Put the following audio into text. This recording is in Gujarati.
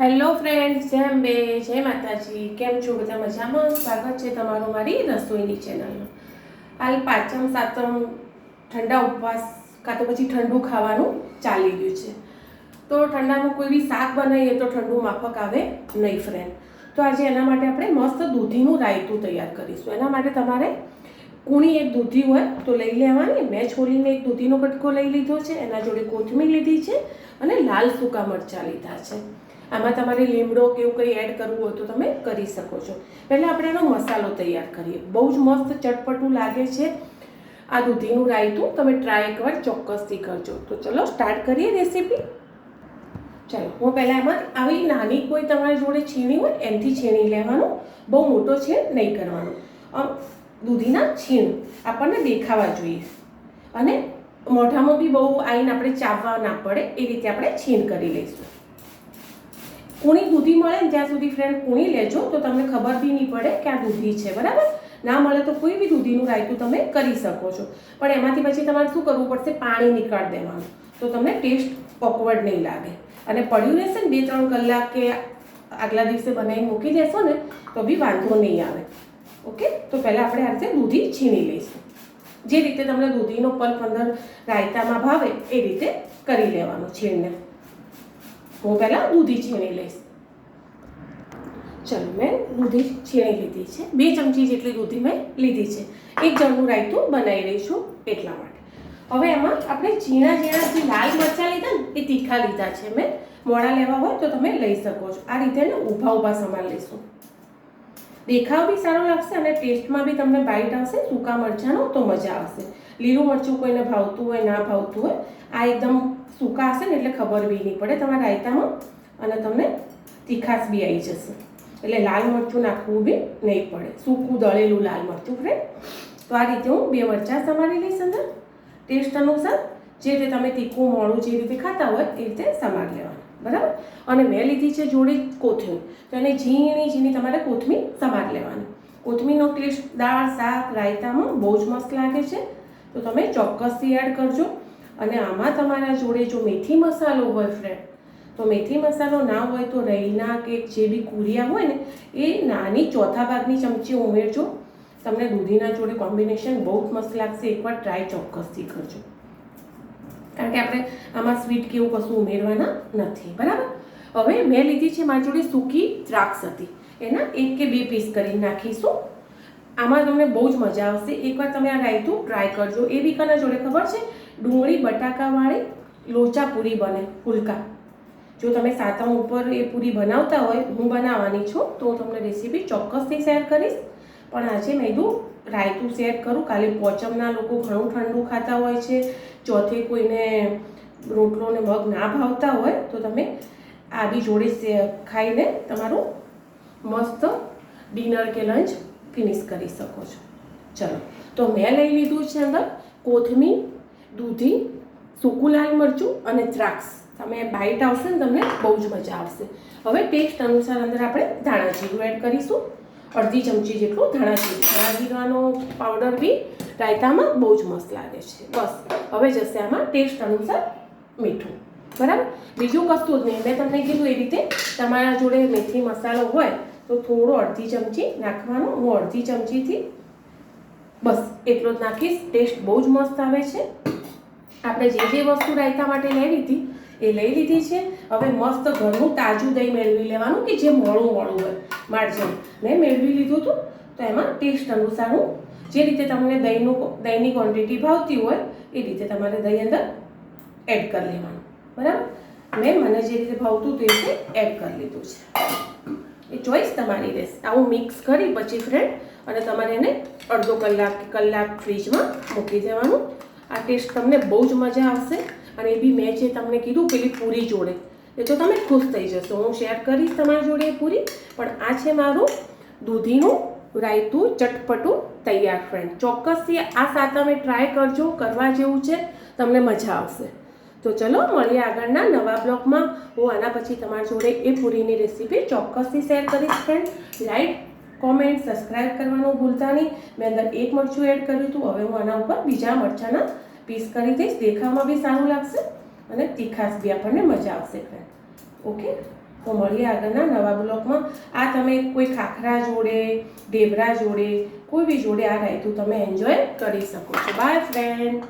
હેલો ફ્રેન્ડ્સ જય અંબે જય માતાજી. કેમ છો? બધા મજામાં? સ્વાગત છે તમારું મારી રસોઈની ચેનલમાં. હાલ પાંચમ, સાતમ ઠંડા ઉપવાસ, કાં તો પછી ઠંડુ ખાવાનું ચાલી ગયું છે. તો ઠંડામાં કોઈ બી શાક બનાવીએ તો ઠંડુ માફક આવે નહીં, ફ્રેન્ડ. તો આજે એના માટે આપણે મસ્ત દૂધીનું રાયતું તૈયાર કરીશું. એના માટે તમારે કુણી એક દૂધી હોય તો લઈ લેવાની. મેં છોલીને એક દૂધીનો કટકો લઈ લીધો છે. એના જોડે કોથમીર લીધી છે અને લાલ સૂકા મરચાં લીધા છે. આમાં તમારે લીમડો કે એવું કંઈ એડ કરવું હોય તો તમે કરી શકો છો. પહેલાં આપણે એનો મસાલો તૈયાર કરીએ. બહુ જ મસ્ત ચટપટું લાગે છે. આ દૂધીનું રાયતું તમે ટ્રાય એકવાર ચોક્કસથી કરજો. તો ચલો સ્ટાર્ટ કરીએ રેસીપી ચાલો, હું પહેલાં એમાં આવી નાની કોઈ તમારી જોડે છીણી હોય એમથી છીણી લેવાનું. બહુ મોટો છીણ નહીં કરવાનો. દૂધીના છીણ આપણને દેખાવા જોઈએ. અને મોઢામાં બી બહુ આવીને આપણે ચાવવા ના પડે, એ રીતે આપણે છીણ કરી લઈશું. કુણી દૂધી મળે ને ત્યાં સુધી ફ્રેન્ડ કુણી લેજો, તો તમને ખબર બી નહીં પડે કે આ દૂધી છે, બરાબર? ના મળે તો કોઈ બી દૂધીનું રાયતું તમે કરી શકો છો. પણ એમાંથી પછી તમારે શું કરવું પડશે? પાણી નીકાળ દેવાનું. તો તમને ટેસ્ટ ઓકવર્ડ નહીં લાગે. અને પડ્યું રહેશે ને બે ત્રણ કલાક કે આગલા દિવસે બનાવીને મૂકી દેશો ને, તો બી વાંધો નહીં આવે. ઓકે તો પહેલાં આપણે આ રીતે દૂધી છીણી લઈશું. જે રીતે તમને દૂધીનો પલ્પ અંદર રાયતામાં ભાવે, એ રીતે કરી લેવાનું છીણને. હું પહેલાં દૂધી છીણી લઈશ ચલો મેં દૂધી છીણી લીધી છે બે ચમચી જેટલી દૂધી મેં લીધી છે એક જણનું રાયતું બનાવી લઈશું એટલા માટે। હવે એમાં આપણે ઝીણા ઝીણા જે લાલ મરચાં લીધા ને, એ તીખા લીધા છે મેં. મોડા લેવા હોય તો તમે લઈ શકો છો. આ રીતે ને ઊભા ઊભા સમાર લઈશું દેખાવ બી સારો લાગશે અને ટેસ્ટમાં બી તમને બાઇટ આવશે, સૂકા મરચાંનો તો મજા આવશે. લીલું મરચું કોઈને ભાવતું હોય, ના ભાવતું હોય, આ એકદમ સૂકા હશે ને એટલે ખબર બી નહીં પડે તમારા રાયતામાં અને તમને તીખાશ બી આવી જશે. એટલે લાલ મરચું નાખવું બી નહીં પડે. સૂકું દળેલું લાલ મરચું ફ્રેન્ડ તો આ રીતે હું બે મરચાં સમારી લઈશ અંદર. ટેસ્ટ અનુસાર જે રીતે તમે તીખું મોડું જે રીતે ખાતા હોય એ રીતે સમારી લેવાનું. બરાબર? અને મેં લીધી છે જોડી કોથમીર. તો એને ઝીણી ઝીણી તમારે કોથમીર સમારી લેવાની. કોથમીરનો ટેસ્ટ દાળ, શાક, રાયતામાં બહુ જ મસ્ત લાગે છે. તો તમે ચોક્કસથી એડ કરજો. અને આમાં તમારા જોડે જો મેથી મસાલો હોય ફ્રેન્ડ તો મેથી મસાલો ના હોય તો રૈના કે જે બી કુરિયા હોય ને, એ નાની ચોથા ભાગની ચમચી ઉમેરજો. તમને દૂધીના જોડે કોમ્બિનેશન બહુ જ મસ્ત લાગશે. એકવાર ટ્રાય ચોક્કસથી કરજો. કારણ કે આપણે આમાં સ્વીટ કે એવું કશું ઉમેરવાના નથી. બરાબર? હવે મેં લીધી છે મારી જોડે સૂકી દ્રાક્ષ હતી. એના એક કે બે પીસ કરી નાખીશું. આમાં તમને બહુ જ મજા આવશે. એકવાર તમે આ રાયતું ટ્રાય કરજો. એ બી કના જોડે ખબર છે? ડુંગળી બટાકાવાળી લોચા પૂરી બને, ફુલકા. જો તમે સાતમ ઉપર એ પૂરી બનાવતા હોય, હું બનાવવાની છું, તો તમને રેસીપી ચોક્કસથી શેર કરીશ. પણ આજે મેં કીધું, રાયતું શેર કરું. કાલે પોચમના લોકો ઘણું ઠંડુ ખાતા હોય છે. ચોથે કોઈને રોટલો ને મગ ના ભાવતા હોય, તો તમે આ બી જોડે ખાઈને તમારું મસ્ત ડિનર કે લંચ ફિનિશ કરી શકો છો. ચલો, તો મેં લઈ લીધું છે અંદર કોથમીર, દૂધી, સૂકું લાલ મરચું અને દ્રાક્ષ. તમે બાઇટ આવશે ને તમને બહુ જ મજા આવશે. હવે ટેસ્ટ અનુસાર અંદર આપણે ધાણા જીરું એડ કરીશું. અડધી ચમચી જેટલું ધાણા જીરું ધાણા જીરાનો પાવડર બી રાયતામાં બહુ જ મસ્ત લાગે છે. બસ, હવે જશે આમાં ટેસ્ટ અનુસાર મીઠું. બરાબર? બીજું કશું જ નહીં. મેં તમને કીધું એ રીતે તમારા જોડે મેથી મસાલો હોય તો થોડો અડધી ચમચી નાખવાનું હું અડધી ચમચીથી બસ એટલો જ નાખીશ. ટેસ્ટ બહુ જ મસ્ત આવે છે. આપણે જે જે વસ્તુ રાયતા માટે લેવી હતી એ લઈ લીધી છે. હવે મસ્ત ઘરનું તાજું દહીં મેળવી લેવાનું કે જે મોડું મોડું હોય. માર્જન. મેં મેળવી લીધું હતું. તો એમાં ટેસ્ટ અનુસાર હું જે રીતે તમને દહીંનું દહીંની ક્વોન્ટિટી ભાવતી હોય એ રીતે તમારે દહીં અંદર એડ કરી લેવાનું. બરાબર? મેં મને જે રીતે ભાવતું એ રીતે એડ કરી લીધું છે. એ ચોઈસ તમારી રહેશે. આવું મિક્સ કરી પછી ફ્રેન્ડ અને તમારે એને અડધો કલાક કે કલાક ફ્રીજમાં મૂકી દેવાનું. આ ટેસ્ટ તમને બહુ જ મજા આવશે અને એ બી મેં જે તમને કીધું પેલી પૂરી જોડે. એ તો તમે ખુશ થઈ જશો. હું શેર કરીશ તમારી જોડે પૂરી, પણ આ છે મારું દૂધીનું રાયતું ચટપટું તૈયાર ફ્રેન્ડ ચોક્કસથી આ સાતમે ટ્રાય કરજો. કરવા જેવું છે, તમને મજા આવશે. તો ચલો મળીએ આગળના નવા બ્લોગમાં. હું આના પછી તમારી જોડે એ પૂરીની રેસીપી ચોક્કસથી શેર કરીશ ફ્રેન્ડ લાઈક કોમેન્ટ સબસ્ક્રાઇબ કરવાનું ભૂલતા નહીં. મેં અંદર એક મરચું એડ કર્યું હતું. હવે હું આના ઉપર બીજા મરચાંના પીસ કરી દઈશ. દેખાવમાં બી સારું લાગશે અને તીખાશ બી આપણને મજા આવશે ફ્રેન્ડ ઓકે તો મળીએ આગળના નવા બ્લોગમાં. આ તમે કોઈ ખાખરા જોડે, ઢેબરા જોડે, કોઈ બી જોડે આ રાયતું તમે એન્જોય કરી શકો છો. By friend